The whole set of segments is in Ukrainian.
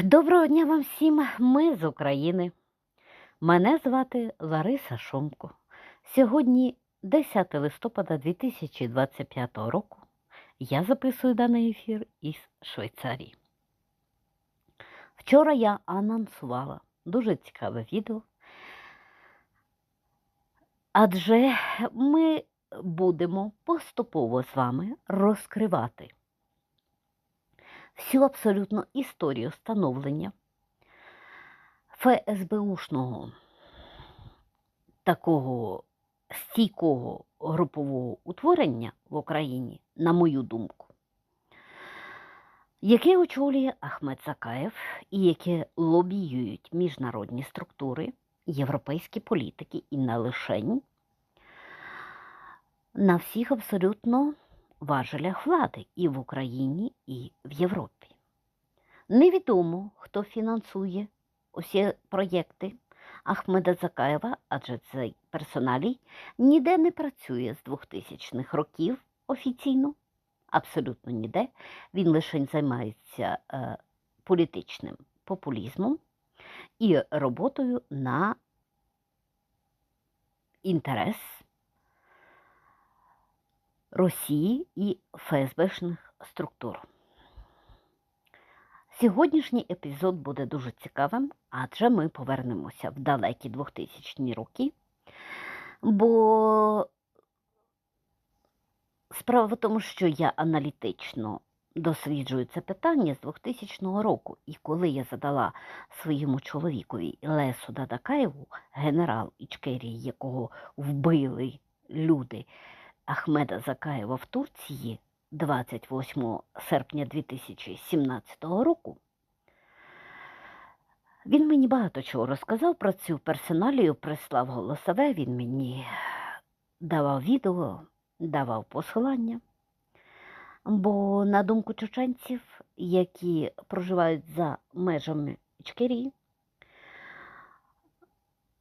Доброго дня вам всім. Ми з України. Мене звати Лариса Шомко. Сьогодні 10 листопада 2025 року. Я записую даний ефір із Швейцарії. Вчора я анонсувала дуже цікаве відео, адже ми будемо поступово з вами розкривати всю абсолютно історію становлення ФСБУшного такого стійкого групового утворення в Україні, на мою думку, яке очолює Ахмед Закаєв і яке лобіюють міжнародні структури, європейські політики і не лишень на всіх абсолютно важелях влади і в Україні, і в Європі. Невідомо, хто фінансує усі проєкти Ахмеда Закаєва, адже цей персоналій ніде не працює з 2000-х років офіційно, абсолютно ніде. Він лише займається е, політичним популізмом і роботою на інтерес Росії і ФСБшних структур. Сьогоднішній епізод буде дуже цікавим, адже ми повернемося в далекі 2000-ні роки, бо справа в тому, що я аналітично досліджую це питання з 2000 року, і коли я задала своєму чоловікові Лесу Дадакаєву, генерал Ічкерії, якого вбили люди Ахмеда Закаєва в Турції 28 серпня 2017 року, він мені багато чого розказав про цю персоналію, прислав голосове, він мені давав відео, давав посилання. Бо, на думку чеченців, які проживають за межами Ічкерії,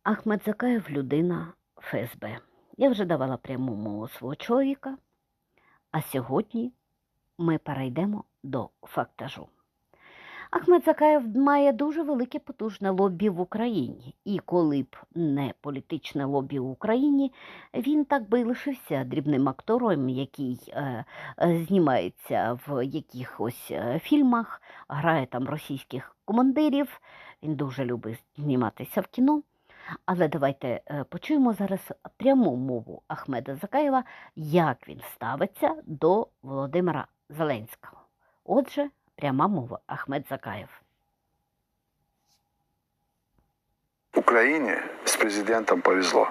Ахмед Закаєв людина ФСБ. Я вже давала пряму мову свого чоловіка, а сьогодні ми перейдемо до фактажу. Ахмед Закаєв має дуже велике потужне лобі в Україні, і коли б не політичне лобі в Україні, він так би і лишився дрібним актором, який е, е, знімається в якихось е, фільмах, грає там російських командирів. Він дуже любить зніматися в кіно. Але давайте е, почуємо зараз пряму мову Ахмеда Закаєва, як він ставиться до Володимира Зеленського. Отже, пряма мова Ахмед Закаєв. Україні з президентом повезло.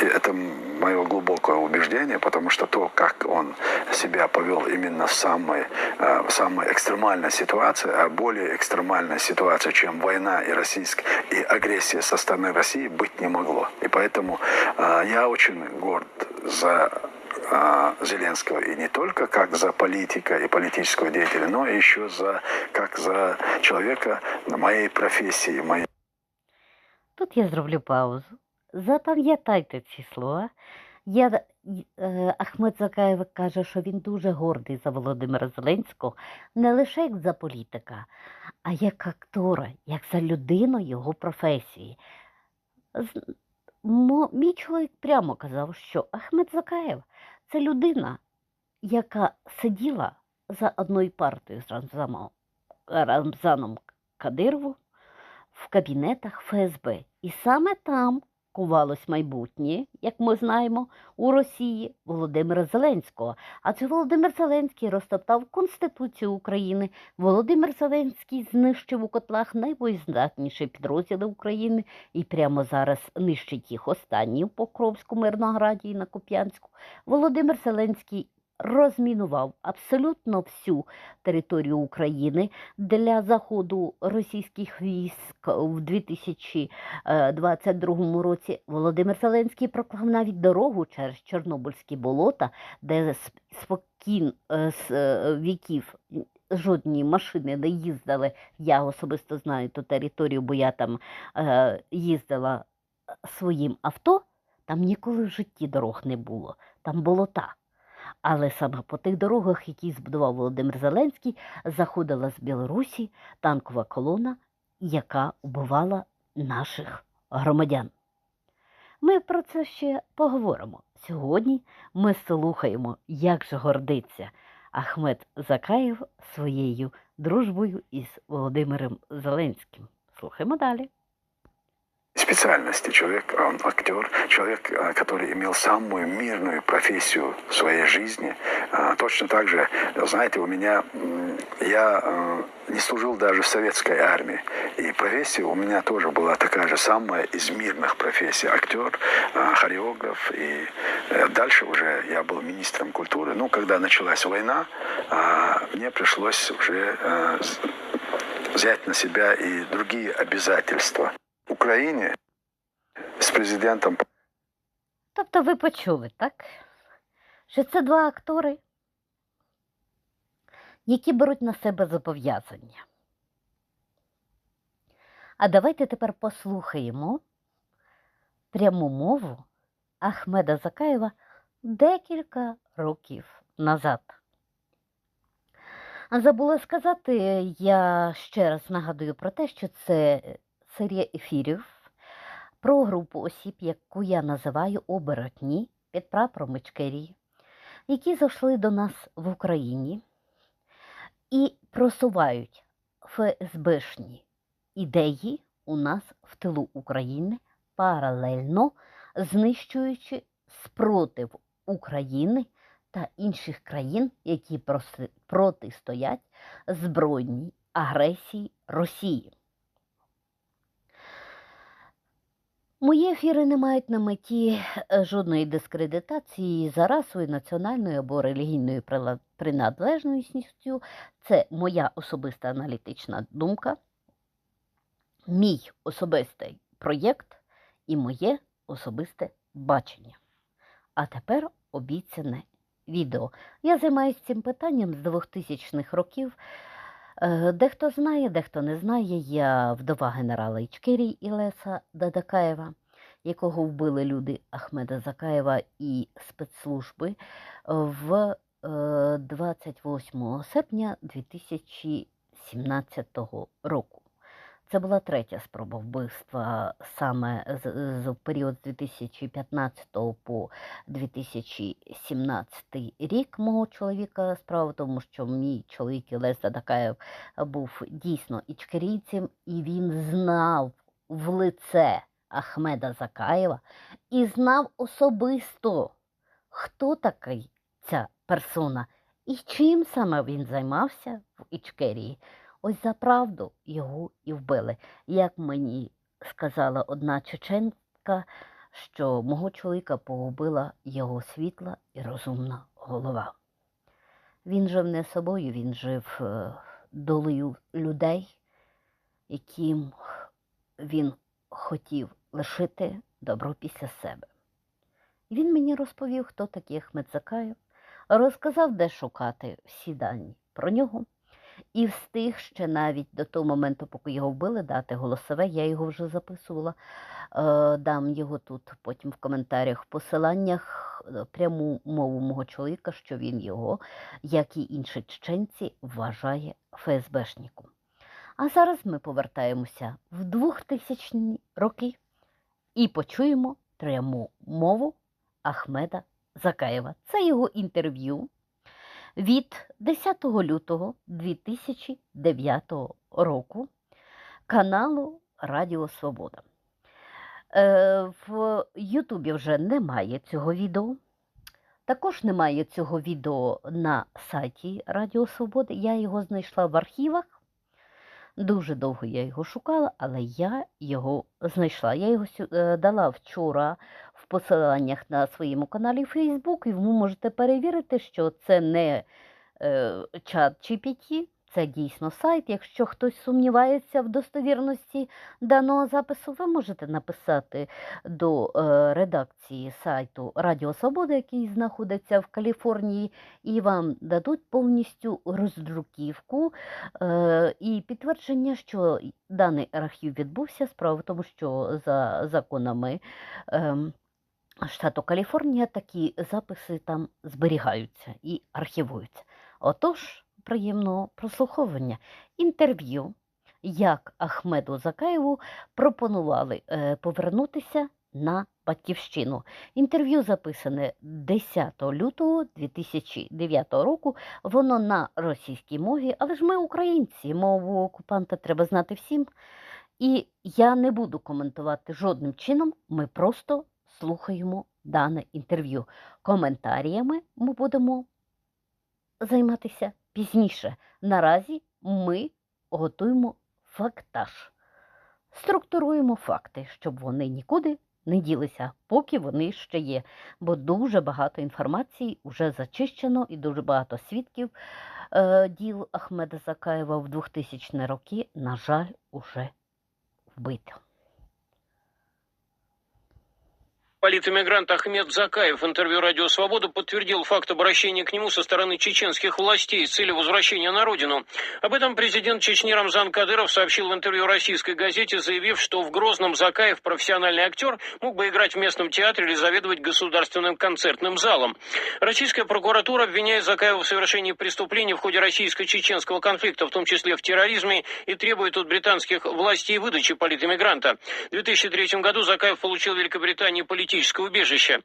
Это мое глубокое убеждение, потому что то, как он себя повел именно в самой, э, в самой экстремальной ситуации, а более экстремальная ситуация, чем война и, российская, и агрессия со стороны России, быть не могло. И поэтому э, я очень горд за э, Зеленского и не только как за политика и политического деятеля, но еще за как за человека моей профессии, моей Тут я зроблю паузу. Запам'ятайте ці слова. Я, е, Ахмед Закаєв каже, що він дуже гордий за Володимира Зеленського, не лише як за політика, а як актора, як за людину його професії. З- мо- Мій чоловік прямо казав, що Ахмед Закаєв це людина, яка сиділа за одною партою з Рамзаном, Рамзаном Кадировим в кабінетах ФСБ. І саме там кувалось майбутнє, як ми знаємо, у Росії Володимира Зеленського. Адже Володимир Зеленський розтоптав Конституцію України. Володимир Зеленський знищив у котлах найвоєздатніші підрозділи України і прямо зараз нищить їх останні в Покровську, Мирнограді і на Куп'янську. Володимир Зеленський розмінував абсолютно всю територію України для заходу російських військ в 2022 році. Володимир Зеленський проклав навіть дорогу через Чорнобильські болота, де с- спокійно е, з е, віків жодні машини не їздили. Я особисто знаю ту територію, бо я там е, їздила своїм авто. Там ніколи в житті дорог не було, там болота. Але саме по тих дорогах, які збудував Володимир Зеленський, заходила з Білорусі танкова колона, яка вбивала наших громадян. Ми про це ще поговоримо. Сьогодні ми слухаємо, як же гордиться Ахмед Закаєв своєю дружбою із Володимиром Зеленським. Слухаємо далі. Специальности. Человек, а он актер, человек, а, который имел самую мирную профессию в своей жизни. А, Точно так же, знаете, у меня, я не служил даже в советской армии. И профессия у меня тоже была такая же самая из мирных профессий. Актер, хореограф. И э, дальше уже я был министром культуры. Ну, когда началась война, мне пришлось уже э, взять на себя и другие обязательства. В Украине с президентом Тобто ви почули, так? Що це два актори, які беруть на себе зобов'язання. А давайте тепер послухаємо пряму мову Ахмеда Закаєва декілька років назад. А забула сказати, я ще раз нагадую про те, що це серія ефірів про групу осіб, яку я називаю оборотні під прапором Ічкерії, які зайшли до нас в Україні і просувають ФСБшні ідеї у нас в тилу України, паралельно знищуючи спротив України та інших країн, які протистоять збройній агресії Росії. Мої ефіри не мають на меті е, жодної дискредитації за расою, національною або релігійною приналежністю. Це моя особиста аналітична думка, мій особистий проєкт і моє особисте бачення. А тепер обіцяне відео. Я займаюся цим питанням з 2000-х років. Е, Дехто знає, дехто не знає. Я вдова генерала Ічкерій Ілеса Дадакаєва, якого вбили люди Ахмеда Закаєва і спецслужби в е, 28 серпня 2017 року. Це була третя спроба вбивства саме з, з період з 2015 по 2017 рік мого чоловіка. Справа в тому, що мій чоловік Ілес Дадакаєв був дійсно ічкерійцем, і він знав в лице Ахмеда Закаєва і знав особисто, хто такий ця персона і чим саме він займався в Ічкерії. Ось за правду його і вбили. Як мені сказала одна чеченка, що мого чоловіка погубила його світла і розумна голова. Він жив не собою, він жив е, долею людей, яким він хотів лишити добро після себе. Він мені розповів, хто такий Ахмед Закаєв, розказав, де шукати всі дані про нього, і встиг ще навіть до того моменту, поки його вбили, дати голосове. Я його вже записувала. Е, дам його тут потім в коментарях, в посиланнях е, пряму мову мого чоловіка, що він його, як і інші чеченці, вважає ФСБшником. А зараз ми повертаємося в 2000 роки і почуємо пряму мову Ахмеда Закаєва. Це його інтерв'ю від 10 лютого 2009 року каналу Радіо Свобода. Е, в Ютубі вже немає цього відео. Також немає цього відео на сайті Радіо Свобода. Я його знайшла в архівах. Дуже довго я його шукала, але я його знайшла. Я його е, дала вчора в посиланнях на своєму каналі Facebook, і ви можете перевірити, що це не е, чат GPT, це дійсно сайт. Якщо хтось сумнівається в достовірності даного запису, ви можете написати до е, редакції сайту Радіо Свобода, який знаходиться в Каліфорнії, і вам дадуть повністю роздруківку е, і підтвердження, що даний архів відбувся. Справа в тому, що за законами. Штату Каліфорнія такі записи там зберігаються і архівуються. Отож, приємного прослуховування інтерв'ю, як Ахмеду Закаєву пропонували е, повернутися на батьківщину. Інтерв'ю записане 10 лютого 2009 року. Воно на російській мові, але ж ми українці, мову окупанта треба знати всім. І я не буду коментувати жодним чином, ми просто слухаємо дане інтерв'ю. Коментаріями ми будемо займатися пізніше. Наразі ми готуємо фактаж, структуруємо факти, щоб вони нікуди не ділися, поки вони ще є. Бо дуже багато інформації вже зачищено і дуже багато свідків е, діл Ахмеда Закаєва в 2000 роки, на жаль, уже вбито. Политэмигрант Ахмед Закаев в интервью «Радио Свобода» подтвердил факт обращения к нему со стороны чеченских властей с целью возвращения на родину. Об этом президент Чечни Рамзан Кадыров сообщил в интервью российской газете, заявив, что в Грозном Закаев, профессиональный актер, мог бы играть в местном театре или заведовать государственным концертным залом. Российская прокуратура обвиняет Закаева в совершении преступлений в ходе российско-чеченского конфликта, в том числе в терроризме, и требует от британских властей выдачи политэмигранта. В 2003 году Закаев получил в Великобритании политическое убежище.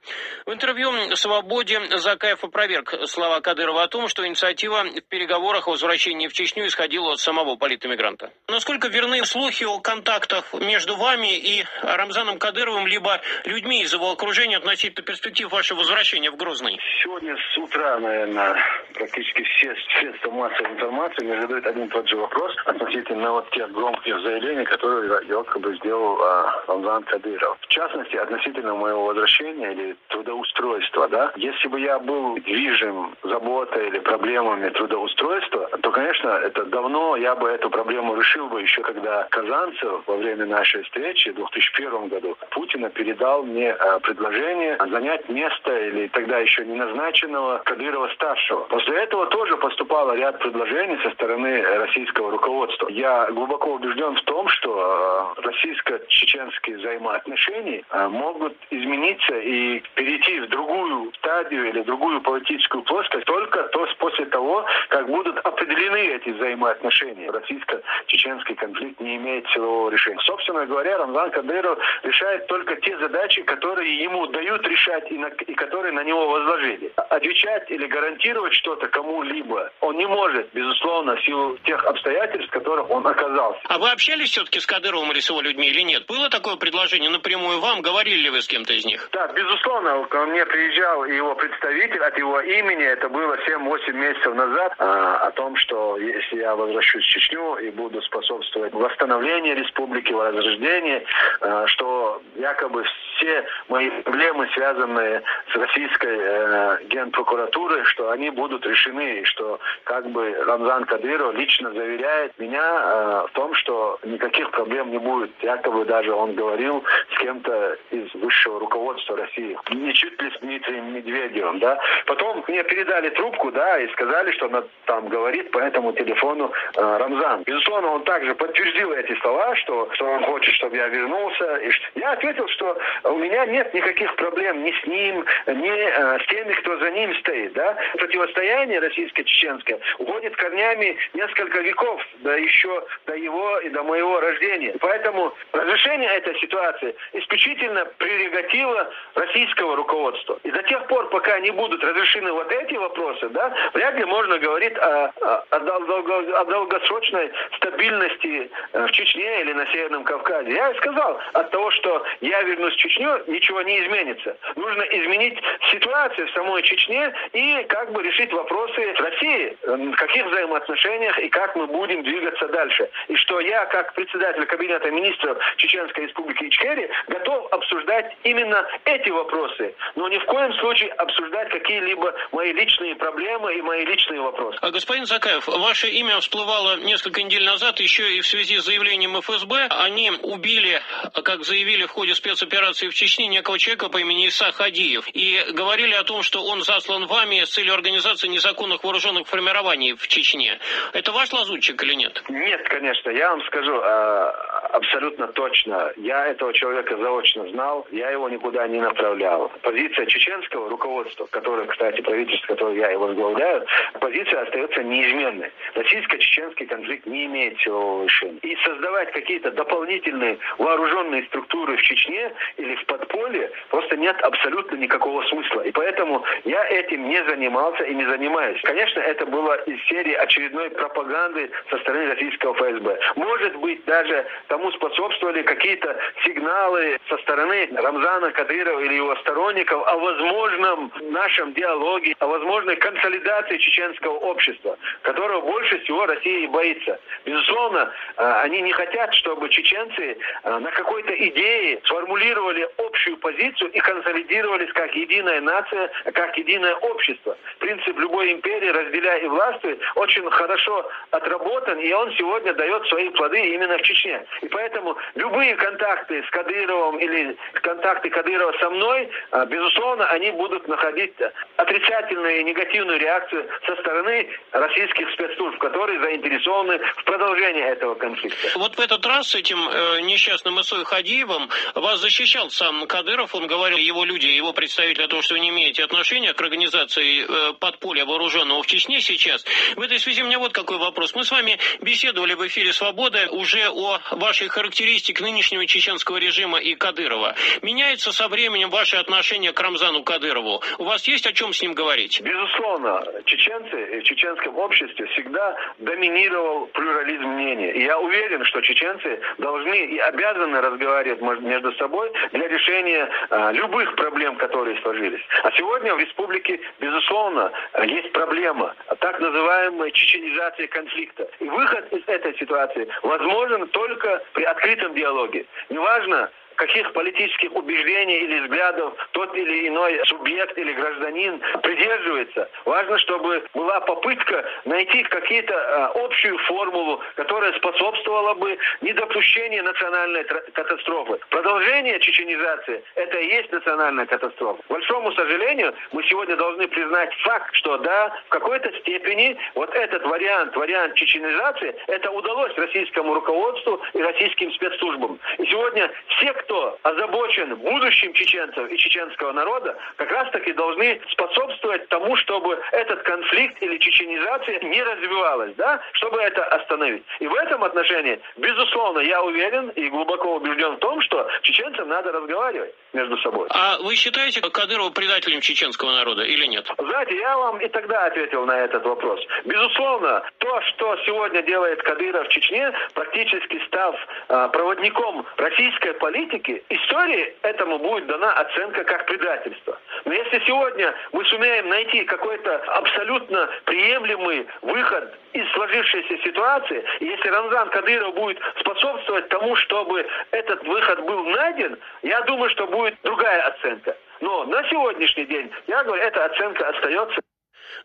В интервью «Свободе» Закаев опроверг слова Кадырова о том, что инициатива в переговорах о возвращении в Чечню исходила от самого политэмигранта. Насколько верны слухи о контактах между вами и Рамзаном Кадыровым, либо людьми из его окружения относительно перспектив вашего возвращения в Грозный? Сегодня с утра, наверное, практически все средства массовой информации мне задают один и тот же вопрос относительно вот тех громких заявлений, которые якобы сделал а, Рамзан Кадыров. В частности, относительно моего возвращения или трудоустройства, да. Если бы я был движим заботой или проблемами трудоустройства, то, конечно, это давно я бы эту проблему решил бы еще когда Казанцев во время нашей встречи в 2001 году Путина передал мне а, предложение занять место или тогда еще не назначенного Кадырова-старшего. После этого тоже поступало ряд предложений со стороны российского руководства. Я глубоко убежден в том, что э, российско-чеченские взаимоотношения э, могут измениться и перейти в другую стадию или другую политическую плоскость только то после того, как будут определены эти взаимоотношения. Российско-чеченский конфликт не имеет силового решения. Собственно говоря, Рамзан Кадыров решает только те задачи, которые ему дают решать и, на, и которые на него возложили. Отвечать или гарантировать что-то кому-либо он не может, безусловно, в силу тех обстоятельств, в которых он оказался. А вы общались все-таки с Кадыровым или с его людьми или нет? Было такое предложение напрямую вам? Говорили ли вы с кем-то из них? Да, безусловно, ко мне приезжал его представитель от его имени, это было 7-8 месяцев назад, а, о том, что если я возвращусь в Чечню и буду способствовать восстановлению республики, возрождению, а, что якобы все мои проблемы, связанные с российской э, генпрокуратурой, что они будут решены, и что как бы Рамзан Кадыров лично заверяет меня э, в том, что никаких проблем не будет. Якобы даже он говорил кем-то из высшего руководства России, не чуть ли с Дмитрием Медведевым, да. Потом мне передали трубку, да, и сказали, что она там говорит по этому телефону э, Рамзан. Безусловно, он также подтвердил эти слова, что, что он хочет, чтобы я вернулся. И я ответил, что у меня нет никаких проблем ни с ним, ни э, с теми, кто за ним стоит, да. Противостояние российско-чеченское уходит корнями несколько веков, да еще до его и до моего рождения. Поэтому разрешение этой ситуации исключительно прерогатива российского руководства. И до тех пор, пока не будут разрешены вот эти вопросы, да, вряд ли можно говорить о, о- о дол- долго- о долгосрочной стабильности э, в Чечне или на Северном Кавказе. Я и сказал, от того, что я вернусь в Чечню, ничего не изменится. Нужно изменить ситуацию в самой Чечне и как бы решить вопросы с Россией, э, в каких взаимоотношениях и как мы будем двигаться дальше. И что я, как председатель Кабинета министров Чеченской Республики Ичкерия, готов обсуждать именно эти вопросы, но ни в коем случае обсуждать какие-либо мои личные проблемы и мои личные вопросы. А, Господин Закаев, ваше имя всплывало несколько недель назад еще и в связи с заявлением ФСБ. Они убили, как заявили в ходе спецоперации в Чечне, некого человека по имени Иса Хадиев. И говорили о том, что он заслан вами с целью организации незаконных вооруженных формирований в Чечне. Это ваш лазутчик или нет? Нет, конечно, я вам скажу, э, абсолютно точно. Я этого человека заочно знал, я его никуда не направлял. Позиция чеченского руководства, которое, кстати, правительство, которое я и возглавляю, позиция остается неизменной. Российско-чеченский конфликт не имеет силового решения. И создавать какие-то дополнительные вооруженные структуры в Чечне или в подполье просто нет абсолютно никакого смысла. И поэтому я этим не занимался и не занимаюсь. Конечно, это было из серии очередной пропаганды со стороны российского ФСБ. Может быть, даже тому способствовали какие-то сигналы со стороны Рамзана Кадырова или его сторонников о возможном нашем диалоге, о возможной консолидации чеченского общества, которого больше всего Россия и боится. Безусловно, э, они не хотят, чтобы чеченцы э, на какой-то идее сформулировали общую позицию и консолидировались как единая нация, как единое общество. Принцип любой империи «разделяй и властвуй» очень хорошо отработан, и он сегодня дает свои плоды именно в Чечне. И поэтому любые контакты с Кадыровым или контакты Кадырова со мной, э, безусловно, они будут находить отрицательную и негативную реакцию со стороны российских спецслужб, которые заинтересованы в продолжении этого конфликта. Вот в этот раз с этим э, несчастным Исой Хадиевым вас защищал сам Кадыров. Он говорил, его люди, его представители, о том, что вы не имеете отношения к организации э, подполья вооруженного в Чечне сейчас. В этой связи у меня вот какой вопрос. Мы с вами беседовали в эфире «Свобода» уже о вашей характеристике нынешнего чеченского режима и Кадырова. Меняется со временем ваше отношение к Рамзану Кадырову. У вас есть о чем с ним говорить? Безусловно, чеченцы и в чеченском обществе всегда доминировал плюрализм мнений. И я уверен, что чеченцы должны и обязаны разговаривать между собой для решения э, любых проблем, которые сложились. А сегодня в республике, безусловно, э, есть проблема так называемой чеченизации конфликта. И выход из этой ситуации возможен только при открытом диалоге. Неважно, каких политических убеждений или взглядов тот или иной субъект или гражданин придерживается. Важно, чтобы была попытка найти какие-то э, общую формулу, которая способствовала бы недопущению национальной катастрофы. Продолжение чеченизации – это и есть национальная катастрофа. Большому сожалению, мы сегодня должны признать факт, что да, в какой-то степени вот этот вариант, вариант чеченизации, это удалось российскому руководству и российским спецслужбам. И сегодня все, кто озабочен будущим чеченцев и чеченского народа, как раз таки должны способствовать тому, чтобы этот конфликт или чеченизация не развивалась, да, чтобы это остановить. И в этом отношении, безусловно, я уверен и глубоко убежден в том, что чеченцам надо разговаривать между собой. А вы считаете Кадырова предателем чеченского народа или нет? Знаете, я вам и тогда ответил на этот вопрос. Безусловно, то, что сегодня делает Кадыров в Чечне, практически став э, проводником российской политики, истории этому будет дана оценка как предательство. Но если сегодня мы сумеем найти какой-то абсолютно приемлемый выход из сложившейся ситуации, если Рамзан Кадыров будет способствовать тому, чтобы этот выход был найден, я думаю, что будет другая оценка. Но на сегодняшний день, я говорю, эта оценка остается.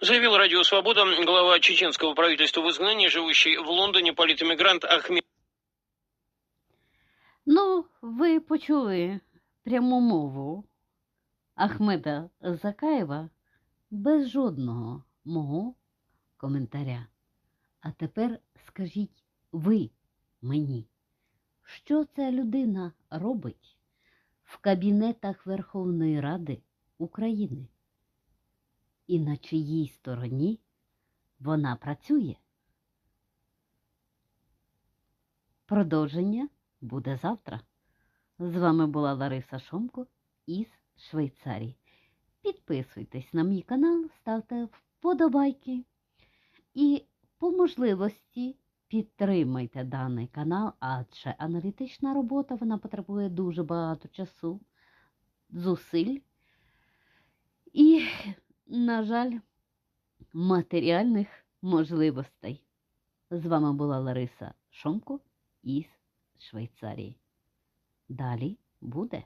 Заявил Радио Свобода глава чеченского правительства в изгнании, живущий в Лондоне политэмигрант Ахмед. Ну, ви почули пряму мову Ахмеда Закаєва без жодного мого коментаря. А тепер скажіть ви мені, що ця людина робить в кабінетах Верховної Ради України? І на чиїй стороні вона працює? Продовження буде завтра. З вами була Лариса Шомко із Швейцарії. Підписуйтесь на мій канал, ставте вподобайки і по можливості підтримайте даний канал, адже аналітична робота вона потребує дуже багато часу, зусиль і, на жаль, матеріальних можливостей. З вами була Лариса Шомко із Швейцарії. Далі буде.